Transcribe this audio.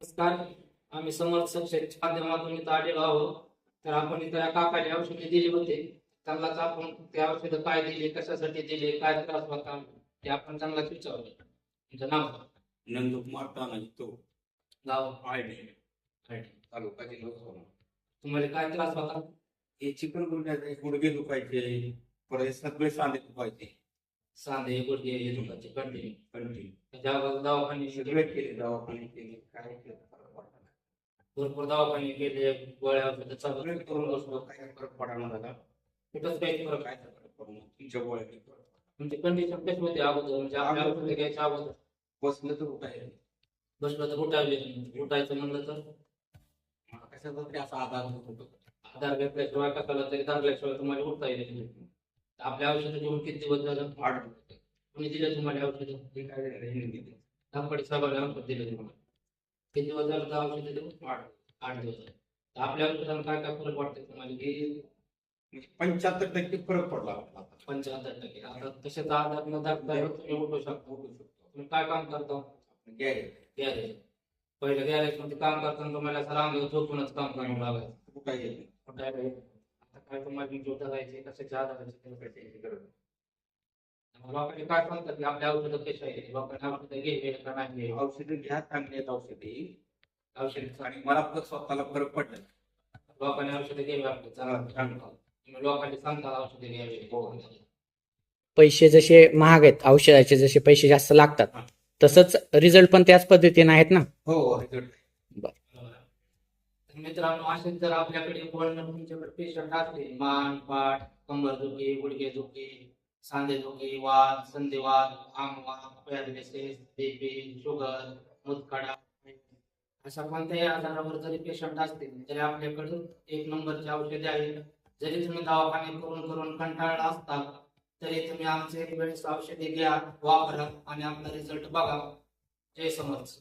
नमस्कार आम्ही समर्थ संस्थेच्या माध्यमातून इथं आलेलो आहोत. तर आपण इथं या काकाने औषधे दिली होते. त्यांनाच आपण ते औषधं काय दिले कशासाठी दिले काय त्रास होता ते आपण त्यांनाच विचारलं तुमचं नाव. नंदकुमार तानाजी तो. गाव? आळणे काय? तालुका जिल्हा उस्मानाबाद. तुम्हाला काय त्रास होता? हे चिकन गुन्ह्याचे गुडघे दुखायचे परत सगळे सांधे दुखायचे. सांधे गुडघे हे दुखायचे कंटिन्यू कंटिन्यू ज्या दवाखाने सगळे केले दवाखाने केले काय केलं? फरक पडला नाही. भरपूर दवाखाने केले गोळ्या औषधं चालू सगळे करून बसलो काही फरक नाही झाला कुठंच काही फरक. काय फरक नाही. तुमच्या गोळ्या काही फरक पडला? म्हणजे कंडिशन कशी होती अगोदर. म्हणजे आपल्या औषधं घ्यायच्या अगोदर. नाही. बसलं तर उठायला बसलं तर उठायले उठायचं म्हणलं तर? मला कशाचा तरी असा आधार होत. होता आधार घेतल्याशिवाय कसाला तरी धरल्याशिवाय तुम्हाला उठता येईल आपल्या औषधं घेऊन किती दिवस झालं? आठ कोणी दिलं तुम्हाला औषधं. धापडी दिलं. तुम्हाला. किती दिवस झालं तर औषधं देऊन आठ आठ दिवस झाले. आपल्या औषधांना काय काय फरक वाटतंय तुम्हाला? की म्हणजे पंच्याहत्तर टक्के फरक पडला. पंच्याहत्तर टक्के. आता कशाचा आधार न दाखता तुम्ही उठू शकता उठू शकतो. तुम्ही काय काम करता? गॅरेज. गॅरेज. पहिले गॅरेजमध्ये काम करताना तुम्हाला रांगेवर झोपूनच काम करावं लागायचं. उठायला येत काय तुम्हाला जोडा जायचे कशाच्या आधाराचे ते त्याची गरज नाही. लोकांनी काय सांगतात की आपल्या औषधं कशी आहे? लोकांनी औषधं घ्यायचे का नाही घ्यायचे औषधे घ्या चांगली आहेत औषधी. औषध आणि मला पण स्वतःला फरक पडला लोकांनी औषधं घ्यावी आपली चांगलं लोकांनी सांगता औषधं घ्यावी हो. पैसे जसे महाग आहेत औषधाचे जसे पैसे जास्त लागतात हा. तसंच रिझल्ट पण त्याच पद्धतीने आहेत ना? हो result. मित्रांनो असे जर आपल्याकडे कोण तुमच्याकडे पेशंट असले मान पाठ कंबर दुखी गुडघे दुखी सांधे दुखी वाद संधिवाद आंगवाद पॅरालिसिस बीपी शुगर मुतखडा. अशा कोणत्याही आजारावर जरी पेशंट असतील तरी आपल्याकडे एक नंबरची औषधे आहेत जरी तुम्ही दवाखाने करून करून कंटाळला असता तरी तुम्ही आमचे एक वेळेस औषधे घ्या वापरा आणि आपला रिझल्ट बघा. जय समर्थ.